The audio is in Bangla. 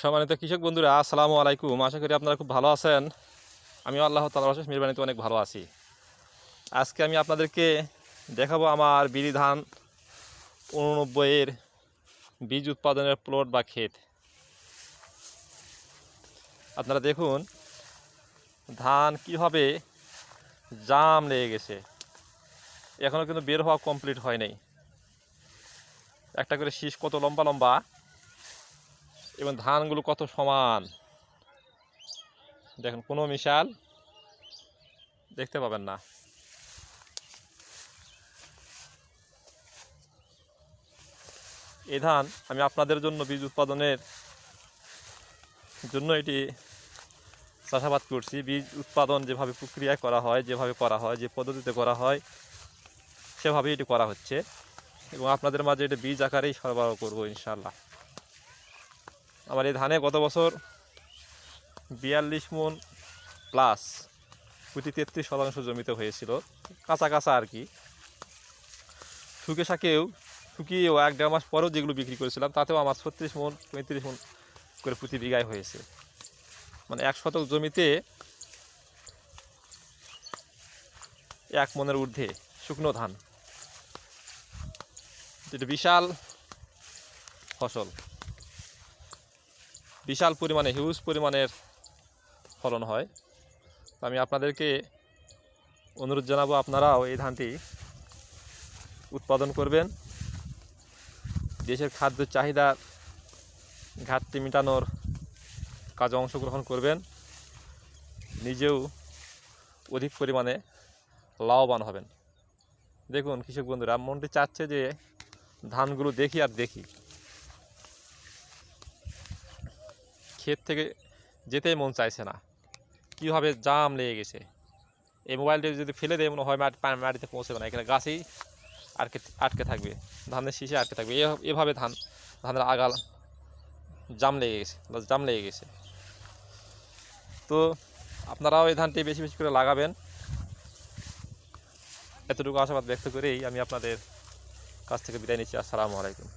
সম্মানিত কৃষক বন্ধুরা, আসসালামু আলাইকুম। আশা করি আপনারা খুব ভালো আছেন। আমি আল্লাহ তালার অশেষ মেহরবানিতে অনেক ভালো আছি। আজকে আমি আপনাদেরকে দেখাবো আমার বিড়ি ধান উননব্বইয়ের বীজ উৎপাদনের প্লট বা ক্ষেত। আপনারা দেখুন, ধান কীভাবে জাম লেগে গেছে। এখনও কিন্তু বের হওয়া কমপ্লিট হয় নাই। একটা করে শীষ কত লম্বা লম্বা। এবং ধানগুলো কত সমান? দেখুন, কোনো মিশাল দেখতে পাবেন না। এই ধান আমি আপনাদের জন্য বীজ উৎপাদনের জন্য এটি চাষাবাদ করছি। বীজ উৎপাদন যেভাবে প্রক্রিয়ায় করা হয়, যেভাবে করা হয়, যে পদ্ধতিতে করা হয়, সেভাবেই এটি করা হচ্ছে এবং আপনাদের মাঝে এটি বীজ আকারেই সরবরাহ করব ইনশাল্লাহ আমার এই ধানে গত বছর বিয়াল্লিশ মন প্লাস প্রতি তেত্রিশ শতাংশ জমিতে হয়েছিল। কাঁচা কাঁচা আর কি। শুকে শাকেও, শুকিয়েও এক দেড় মাস পরেও যেগুলো বিক্রি করেছিলাম, তাতেও আমার ছত্রিশ মন, পঁয়ত্রিশ মন করে প্রতি বিঘায় হয়েছে। মানে এক শতক জমিতে এক মনের ঊর্ধ্বে শুকনো ধান। যেটা বিশাল ফসল। বিশাল পরিমাণে হিউজ পরিমাণের ফলন হয়। আমি আপনাদেরকে অনুরোধ জানাব, আপনারাও এই ধানটি উৎপাদন করবেন। দেশের খাদ্য চাহিদার ঘাটতি মেটানোর কাজে অংশগ্রহণ করবেন। নিজেও অধিক পরিমাণে লাভবান হবেন। দেখুন কৃষক বন্ধুরা, মনটি চাচ্ছে যে ধানগুলো দেখি আর দেখি। ক্ষেত থেকে যেতেই মন চাইছে না। কীভাবে জাম লেগে গেছে। এই মোবাইলটি যদি ফেলে দেয়, মনে হয় মাটি মাটিতে পৌঁছবে না। এখানে গাছেই আটকে আটকে থাকবে। ধানের শীষে আটকে থাকবে। এভাবে ধান ধানের আগাল জাম লেগে গেছে জাম লেগে গেছে। তো আপনারাও এই ধানটি বেশি বেশি করে লাগাবেন। এতটুকু আশাবাদ ব্যক্ত করেই আমি আপনাদের কাছ থেকে বিদায় নিচ্ছি। আসসালামু আলাইকুম।